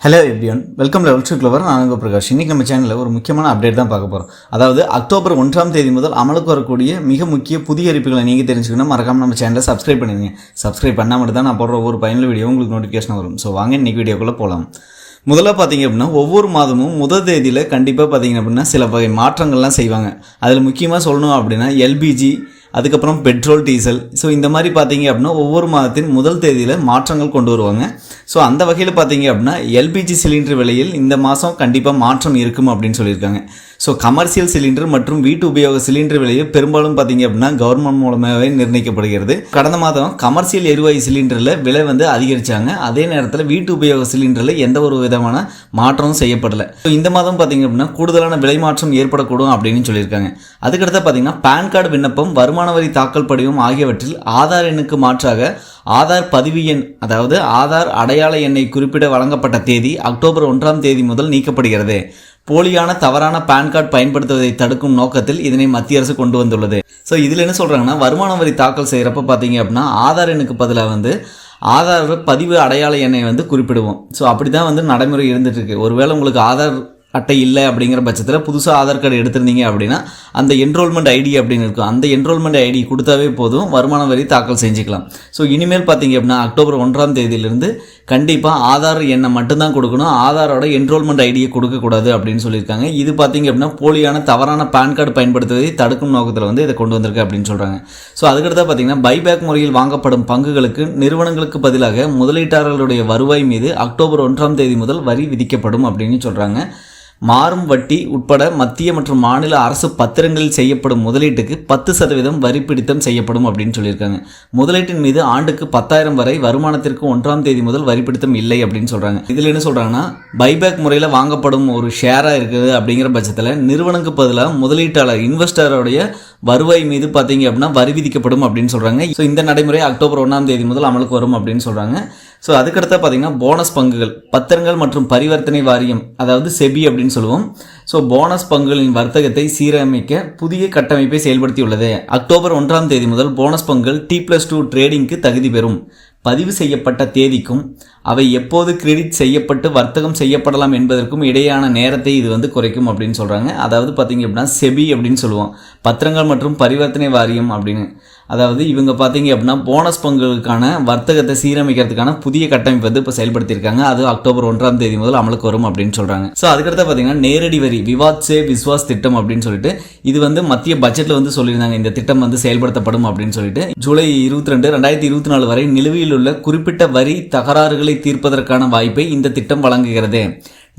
Hello எப்டியான் welcome level two clever நான் உங்கள் பிரகாஷ். இன்றைக்கி நம்ம சேனலில் ஒரு முக்கியமான அப்டேட் தான் பார்க்க போகிறோம் அதாவது அக்டோபர் ஒன்றாம் தேதி முதல் அமலுக்கு வரக்கூடிய மிக முக்கிய புதிய அறிவிப்புகளை நீங்கள் தெரிஞ்சுக்கணும் மறக்காம நம்ம சேனலை சப்ஸ்கிரைப் பண்ணிடுங்க. சப்ஸ்கிரைப் பண்ணால் மட்டும் தான் நான் போடுற ஒவ்வொரு பயனுள்ள வீடியோ உங்களுக்கு நோட்டிஃபிகேஷன் வரும். ஸோ வாங்க இன்றைக்கி வீடியோக்குள்ளே போகலாம் முதல்ல பார்த்தீங்க அப்படின்னா ஒவ்வொரு மாதமும் முதல் தேதியில் கண்டிப்பாக பார்த்தீங்க அப்படின்னா சில வகை மாற்றங்கள்லாம் செய்வாங்க. அதில் முக்கியமாக சொல்லணும் அப்படின்னா எல்பிஜி அதுக்கப்புறம் பெட்ரோல் டீசல். ஸோ இந்த மாதிரி பார்த்தீங்க அப்படின்னா ஒவ்வொரு மாதத்தின் முதல் தேதியில் மாற்றங்கள் கொண்டு வருவாங்க. ஸோ அந்த வகையில் பார்த்தீங்க அப்படின்னா எல்பிஜி சிலிண்டர் விலையில் இந்த மாதம் கண்டிப்பாக மாற்றம் இருக்கும் அப்படின்னு சொல்லியிருக்காங்க. ஸோ கமர்ஷியல் சிலிண்டர் மற்றும் வீட்டு உபயோக சிலிண்டர் விலையில் பெரும்பாலும் பார்த்தீங்க அப்படின்னா கவர்மெண்ட் மூலமாகவே நிர்ணயிக்கப்படுகிறது. கடந்த மாதம் கமர்ஷியல் எரிவாயு சிலிண்டரில் விலை வந்து அதிகரித்தாங்க அதே நேரத்தில் வீட்டு உபயோக சிலிண்டரில் எந்த ஒரு விதமான மாற்றமும் செய்யப்படலை. ஸோ இந்த மாதம் பார்த்தீங்க அப்படின்னா கூடுதலான விலை மாற்றம் ஏற்படக்கூடும் அப்படின்னு சொல்லியிருக்காங்க. அதுக்கடுத்து பார்த்தீங்கன்னா பேன் கார்டு விண்ணப்பம் வருமான வருமான வரி தாக்கல் படிவம் ஆகியவற்றில் ஆதார் எண்ணுக்கு மாற்றாக ஆதார் பதிவு எண் அதாவது ஆதார் அடையாள எண்ணை குறிப்பிட வழங்கப்பட்ட தேதி அக்டோபர் ஒன்றாம் தேதி முதல் நீக்கப்படுகிறது. போலியான தவறான பேன் கார்டு பயன்படுத்துவதை தடுக்கும் நோக்கத்தில் இதனை மத்திய அரசு கொண்டு வந்துள்ளது. ஸோ இதில் என்ன சொல்கிறாங்கன்னா வருமான வரி தாக்கல் செய்கிறப்ப பார்த்தீங்க அப்படின்னா ஆதார் எண்ணுக்கு பதிலாக வந்து ஆதார் பதிவு அடையாள எண்ணை வந்து குறிப்பிடுவோம். ஸோ அப்படி தான் வந்து நடைமுறை இருந்துட்டு இருக்கு. ஒருவேளை உங்களுக்கு ஆதார் அட்டை இல்லை அப்படிங்கிற பட்சத்தில் புதுசாக ஆதார் கார்டு எடுத்திருந்தீங்க அப்படின்னா அந்த என்ரோல்மெண்ட் ஐடி அப்படின்னு இருக்கும். அந்த என்ரோல்மெண்ட் ஐடி கொடுத்தாவே போதும். வருமான வரி தாக்கல் செஞ்சுக்கலாம். ஸோ இனிமேல் பார்த்தீங்க அப்படின்னா அக்டோபர் ஒன்றாம் தேதியிலிருந்து கண்டிப்பாக ஆதார் எண்ணை மட்டும்தான் கொடுக்கணும். ஆதாரோட என்ரோல்மெண்ட் ஐடியை கொடுக்கக்கூடாது அப்படின்னு சொல்லியிருக்காங்க. இது பார்த்தீங்க அப்படின்னா போலியான தவறான பேன் கார்டு பயன்படுத்துவதை தடுக்கும் நோக்கத்தில் வந்து இதை கொண்டு வந்திருக்கு அப்படின்னு சொல்கிறாங்க ஸோ அதுக்கடுத்தா பார்த்தீங்கன்னா பைபேக் முறையில் வாங்கப்படும் பங்குகளுக்கு நிறுவனங்களுக்கு பதிலாக முதலீட்டாளர்களுடைய வருவாய் மீது அக்டோபர் ஒன்றாம் தேதி முதல் வரி விதிக்கப்படும் அப்படின்னு சொல்கிறாங்க மாறும் வட்டி உட்பட மத்திய மற்றும் மாநில அரசு பத்திரங்களில் செய்யப்படும் முதலீட்டுக்கு பத்து சதவீதம் வரி பிடித்தம் செய்யப்படும் அப்படின்னு சொல்லியிருக்காங்க. முதலீட்டின் மீது ஆண்டுக்கு பத்தாயிரம் வரை வருமானத்திற்கு ஒன்றாம் தேதி முதல் வரி பிடித்தம் இல்லை அப்படின்னு சொல்கிறாங்க இதில் என்ன சொல்கிறாங்கன்னா பைபேக் முறையில் வாங்கப்படும் ஒரு ஷேராக இருக்குது அப்படிங்கிற பட்சத்தில் நிறுவனங்களுக்கு பதிலாக முதலீட்டாளர் இன்வெஸ்டருடைய வருவாய் மீது பார்த்தீங்க அப்படின்னா வரி விதிக்கப்படும் அப்படின்னு சொல்கிறாங்க ஸோ இந்த நடைமுறை அக்டோபர் ஒன்றாம் தேதி முதல் அமலுக்கு வரும் அப்படின்னு சொல்கிறாங்க ஸோ அதுக்கடுத்த பார்த்தீங்கன்னா போனஸ் பங்குகள் பத்திரங்கள் மற்றும் பரிவர்த்தனை வாரியம் அதாவது செபி அப்படின்னு சொல்லுவோம். ஸோ போனஸ் பங்குகளின் வர்த்தகத்தை சீரமைக்க புதிய கட்டமைப்பை செயல்படுத்தியுள்ளது. அக்டோபர் ஒன்றாம் தேதி முதல் போனஸ் பங்குகள் டி பிளஸ் டூ ட்ரேடிங்க்கு தகுதி பெறும். பதிவு செய்யப்பட்ட தேதிக்கும் அவை எப்போது கிரெடிட் செய்யப்பட்டு வர்த்தகம் செய்யப்படலாம் என்பதற்கும் இடையான நேரத்தை இது வந்து குறைக்கும் அப்படின்னு சொல்கிறாங்க அதாவது பார்த்தீங்க அப்படின்னா செபி அப்படின்னு சொல்லுவோம். பத்திரங்கள் மற்றும் பரிவர்த்தனை வாரியம் அப்படின்னு. அதாவது இவங்க பார்த்தீங்க அப்படின்னா போனஸ் பங்குகளுக்கான வர்த்தகத்தை சீரமைக்கிறதுக்கான புதிய கட்டமைப்பு வந்து இப்போ செயல்படுத்தியிருக்காங்க. அது அக்டோபர் ஒன்றாம் தேதி முதல் அமலுக்கு வரும் அப்படின்னு சொல்கிறாங்க ஸோ அதுக்கடுத்து பார்த்தீங்கன்னா நேரடி வரி விவாத் சே விஸ்வாஸ் திட்டம் அப்படின்னு சொல்லிட்டு இது வந்து மத்திய பட்ஜெட்டில் வந்து சொல்லியிருந்தாங்க. இந்த திட்டம் வந்து செயல்படுத்தப்படும் அப்படின்னு சொல்லிட்டு. ஜூலை இருபத்தி ரெண்டு ரெண்டாயிரத்தி இருபத்தி நாலு வரை நிலுவையில் உள்ள குறிப்பிட்ட வரி தகராறுகளை தீர்ப்பதற்கான வாய்ப்பை இந்த திட்டம் வழங்குகிறது.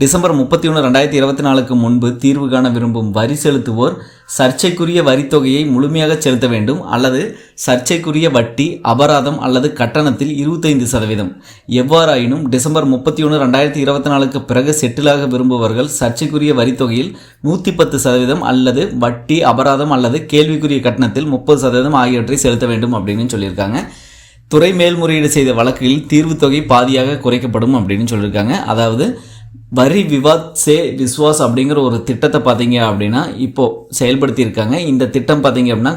டிசம்பர் முப்பத்தி ஒன்று ரெண்டாயிரத்தி இருபத்தி நாலுக்கு முன்பு தீர்வு காண விரும்பும் வரி செலுத்துவோர் சர்ச்சைக்குரிய வரித்தொகையை முழுமையாக செலுத்த வேண்டும் அல்லது சர்ச்சைக்குரிய வட்டி அபராதம் அல்லது கட்டணத்தில் இருபத்தைந்து சதவீதம். எவ்வாறாயினும் டிசம்பர் முப்பத்தி ஒன்று ரெண்டாயிரத்தி இருபத்தி நாலுக்கு பிறகு செட்டிலாக விரும்புபவர்கள் சர்ச்சைக்குரிய வரித்தொகையில் நூற்றி பத்து சதவீதம் அல்லது வட்டி அபராதம் அல்லது கேள்விக்குரிய கட்டணத்தில் முப்பது சதவீதம் ஆகியவற்றை செலுத்த வேண்டும் அப்படின்னு சொல்லியிருக்காங்க. துறை மேல்முறையீடு செய்த வழக்குகளில் தீர்வு தொகை பாதியாக குறைக்கப்படும் அப்படின்னு சொல்லியிருக்காங்க. அதாவது வரி விவாத் சே விஸ்வாஸ் அப்படிங்கிற ஒரு திட்டத்தை பார்த்தீங்க அப்படின்னா இப்போது செயல்படுத்தியிருக்காங்க. இந்த திட்டம் பார்த்தீங்க அப்படின்னா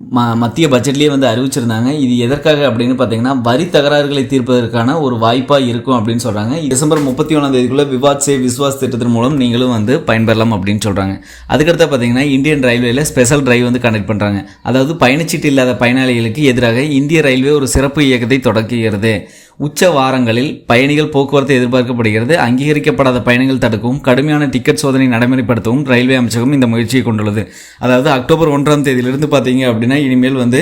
ம மத்திய பட்ஜெட்லேயே வந்து அறிவிச்சிருந்தாங்க. இது எதற்காக அப்படின்னு பார்த்தீங்கன்னா வரி தகராறுகளை தீர்ப்பதற்கான ஒரு வாய்ப்பாக இருக்கும் அப்படின்னு சொல்கிறாங்க டிசம்பர் முப்பத்தி ஒன்றாம் தேதிக்குள்ளே விவாத் சே விஸ்வாஸ் திட்டத்தின் மூலம் நீங்களும் வந்து பயன்பெறலாம் அப்படின்னு சொல்கிறாங்க அதுக்கடுத்து பார்த்தீங்கன்னா இந்தியன் ரயில்வேல ஸ்பெஷல் டிரைவ் வந்து கண்டக்ட் பண்ணுறாங்க அதாவது பயணச்சீட்டு இல்லாத பயனாளிகளுக்கு எதிராக இந்திய ரயில்வே ஒரு சிறப்பு இயக்கத்தை தொடங்குகிறது. உச்ச வாரங்களில் பயணிகள் போக்குவரத்து எதிர்பார்க்கப்படுகிறது. அங்கீகரிக்கப்படாத பயணிகள் தடுக்கவும் கடுமையான டிக்கெட் சோதனை நடைமுறைப்படுத்தவும் ரயில்வே அமைச்சகம் இந்த முயற்சியை கொண்டுள்ளது. அதாவது அக்டோபர் ஒன்றாம் தேதியிலிருந்து பார்த்தீங்க அப்படின்னா இனிமேல் வந்து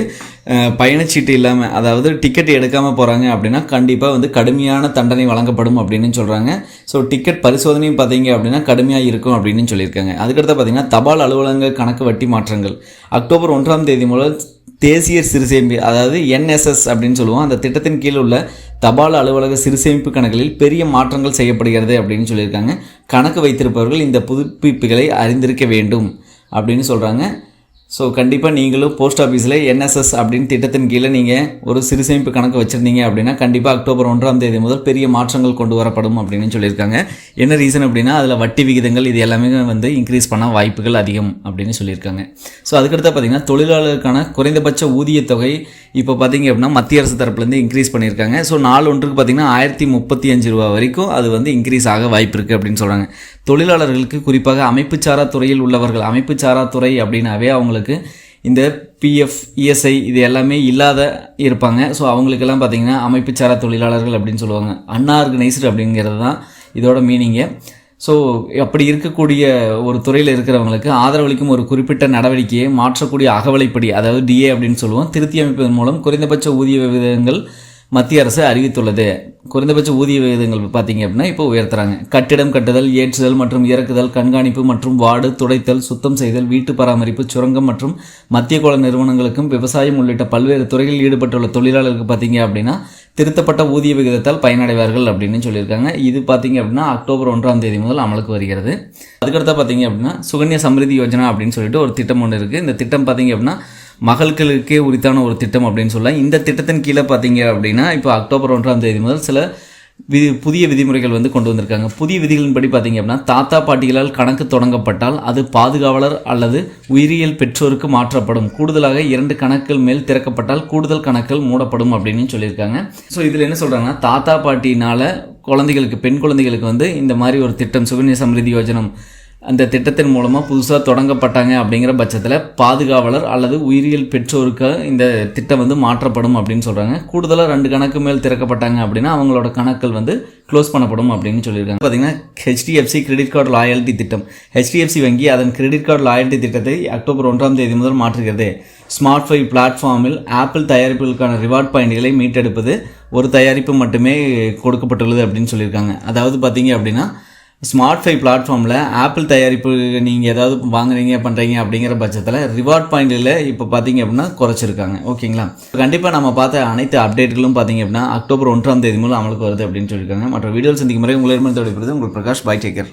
பயணச்சீட்டு இல்லாமல் அதாவது டிக்கெட் எடுக்காமல் போகிறாங்க அப்படின்னா கண்டிப்பாக வந்து கடுமையான தண்டனை வழங்கப்படும் அப்படின்னு சொல்கிறாங்க ஸோ டிக்கெட் பரிசோதனையும் பார்த்தீங்க அப்படின்னா கடுமையாக இருக்கும் அப்படின்னு சொல்லியிருக்காங்க. அதுக்கடுத்து பார்த்தீங்கன்னா தபால் அலுவலக கணக்கு வட்டி மாற்றங்கள். அக்டோபர் ஒன்றாம் தேதி முதல் தேசிய சிறுசேமி அதாவது என்எஸ்எஸ் அப்படின்னு சொல்லுவோம். அந்த திட்டத்தின் கீழ் உள்ள தபால் அலுவலக சிறுசேமிப்பு கணக்குகளில் பெரிய மாற்றங்கள் செய்யப்படுகிறது அப்படின்னு சொல்லியிருக்காங்க. கணக்கு வைத்திருப்பவர்கள் இந்த புதுப்பிப்புகளை அறிந்திருக்க வேண்டும் அப்படின்னு சொல்கிறாங்க ஸோ கண்டிப்பாக நீங்களும் போஸ்ட் ஆஃபீஸில் என்எஸ்எஸ் அப்படின்னு திட்டத்தின் கீழே நீங்கள் ஒரு சிறு சேமிப்பு கணக்கு வச்சுருந்தீங்க அப்படின்னா கண்டிப்பாக அக்டோபர் ஒன்றாம் தேதி முதல் பெரிய மாற்றங்கள் கொண்டு வரப்படும் அப்படின்னு சொல்லியிருக்காங்க. என்ன ரீசன் அப்படின்னா அதில் வட்டி விகிதங்கள் இது எல்லாமே வந்து இன்க்ரீஸ் பண்ண வாய்ப்புகள் அதிகம் அப்படின்னு சொல்லியிருக்காங்க. ஸோ அதுக்கடுத்து பார்த்தீங்கன்னா தொழிலாளருக்கான குறைந்தபட்ச ஊதியத் தொகை இப்போ பார்த்தீங்க அப்படின்னா மத்திய அரசு தரப்புலேருந்து இன்க்ரீஸ் பண்ணியிருக்காங்க. ஸோ நாள் ஒன்றுக்கு பார்த்தீங்கன்னா ஆயிரத்தி முப்பத்தி அஞ்சு ரூபா வரைக்கும் அது வந்து இன்க்ரீஸ் ஆக வாய்ப்பு இருக்குது அப்படின்னு சொல்கிறாங்க தொழிலாளர்களுக்கு குறிப்பாக அமைப்புச்சாரா துறையில் உள்ளவர்கள் அமைப்புச்சாரா துறை அப்படின்னாவே அவங்களுக்கு இந்த பிஎஃப் இஎஸ்ஐ இது எல்லாமே இல்லாத இருப்பாங்க. ஸோ அவங்களுக்கெல்லாம் பார்த்தீங்கன்னா அமைப்புச்சாரா தொழிலாளர்கள் அப்படின்னு சொல்லுவாங்க. அன்ஆர்கனைஸ்டு அப்படிங்கிறது தான் இதோட மீனிங்கு ஸோ அப்படி இருக்கக்கூடிய ஒரு துறையில் இருக்கிறவங்களுக்கு ஆதரவளிக்கும் ஒரு குறிப்பிட்ட நடவடிக்கையை மாற்றக்கூடிய அகவலைப்படி அதாவது டிஏ அப்படின்னு சொல்லுவோம் திருத்தி அமைப்பதன் மூலம் குறைந்தபட்ச ஊதிய விகிதங்கள் மத்திய அரசு அறிவித்துள்ளது. குறைந்தபட்ச ஊதிய விகிதங்கள் பார்த்தீங்க அப்படின்னா இப்போ உயர்த்துறாங்க. கட்டிடம் கட்டுதல் ஏற்றுதல் மற்றும் இறக்குதல் கண்காணிப்பு மற்றும் வார்டு துடைத்தல் சுத்தம் செய்தல் வீட்டு பராமரிப்பு சுரங்கம் மற்றும் மத்திய கோள நிறுவனங்களுக்கும் விவசாயம் உள்ளிட்ட பல்வேறு துறைகளில் ஈடுபட்டுள்ள தொழிலாளர்களுக்கு பார்த்தீங்க அப்படின்னா திருத்தப்பட்ட ஊதிய விகிதத்தால் பயனடைவார்கள் அப்படின்னு சொல்லியிருக்காங்க. இது பார்த்தீங்க அப்படின்னா அக்டோபர் ஒன்றாம் தேதி முதல் அமலுக்கு வருகிறது. அதுக்கடுத்தா பார்த்தீங்க அப்படின்னா சுகன்யா சமிருதி யோஜனா அப்படின்னு சொல்லிட்டு ஒரு திட்டம் ஒன்று இருக்குது இந்த திட்டம் பார்த்தீங்க அப்படின்னா மகள்களுக்கே உரித்தான ஒரு திட்டம் அப்படின்னு சொல்லலாம் இந்த திட்டத்தின் கீழே பார்த்தீங்க அப்படின்னா இப்போ அக்டோபர் ஒன்றாம் தேதி முதல் சில விதி புதிய விதிமுறைகள் வந்து கொண்டு வந்திருக்காங்க. புதிய விதிகளின்படி பார்த்தீங்க அப்படின்னா தாத்தா பாட்டிகளால் கணக்கு தொடங்கப்பட்டால் அது பாதுகாவலர் அல்லது உயிரியல் பெற்றோருக்கு மாற்றப்படும். கூடுதலாக இரண்டு கணக்குகள் மேல் திறக்கப்பட்டால் கூடுதல் கணக்குகள் மூடப்படும் அப்படின்னு சொல்லியிருக்காங்க. ஸோ இதில் என்ன சொல்கிறாங்கன்னா தாத்தா பாட்டினால் குழந்தைகளுக்கு பெண் குழந்தைகளுக்கு வந்து இந்த மாதிரி ஒரு திட்டம் சுகன்ய சமிருதி யோஜனம் அந்த திட்டத்தின் மூலமாக புதுசாக தொடங்கப்பட்டாங்க அப்படிங்கிற பட்சத்தில் பாதுகாவலர் அல்லது உயிரியல் பெற்றோருக்கு இந்த திட்டம் வந்து மாற்றப்படும் அப்படின்னு சொல்கிறாங்க கூடுதலாக ரெண்டு கணக்கு மேல் திறக்கப்பட்டாங்க அப்படின்னா அவங்களோட கணக்குகள் வந்து க்ளோஸ் பண்ணப்படும் அப்படின்னு சொல்லியிருக்காங்க. பார்த்தீங்கன்னா ஹெச்டிஎஃப்சி கிரெடிட் கார்டு லாயல்ட்டி திட்டம். ஹெச்டிஎஃப்சி வங்கி அதன் கிரெடிட் கார்டு லாயல்ட்டி திட்டத்தை அக்டோபர் ஒன்றாம் தேதி முதல் மாற்றுகிறது. ஸ்மார்ட் ஃபை பிளாட்ஃபார்மில் ஆப்பிள் தயாரிப்புகளுக்கான ரிவார்ட் பாயிண்ட்களை மீட்டெடுப்பது ஒரு தயாரிப்பு மட்டுமே கொடுக்கப்பட்டுள்ளது அப்படின்னு சொல்லியிருக்காங்க. அதாவது பார்த்தீங்க அப்படின்னா ஸ்மார்ட் ஃபை பிளாட்ஃபார்மில் ஆப்பிள் தயாரிப்பு நீங்கள் ஏதாவது வாங்குறீங்க பண்ணுறீங்க அப்படிங்கிற பட்சத்தில் ரிவார்ட் பாயிண்டில் இப்போ பார்த்தீங்க அப்படின்னா குறைச்சிருக்காங்க. ஓகேங்களா? கண்டிப்பாக நம்ம பார்த்த அனைத்து அப்டேட்களும் பார்த்தீங்க அப்படின்னா அக்டோபர் ஒன்றாம் தேதி மூலம் அமலுக்கு வருது அப்படின்னு சொல்லியிருக்காங்க. மற்ற வீடியோவில் சந்திக்கும் முறை உங்களிடமிருந்து விடைபெறுவது உங்கள் பிரகாஷ் பாய் டேக்கர்.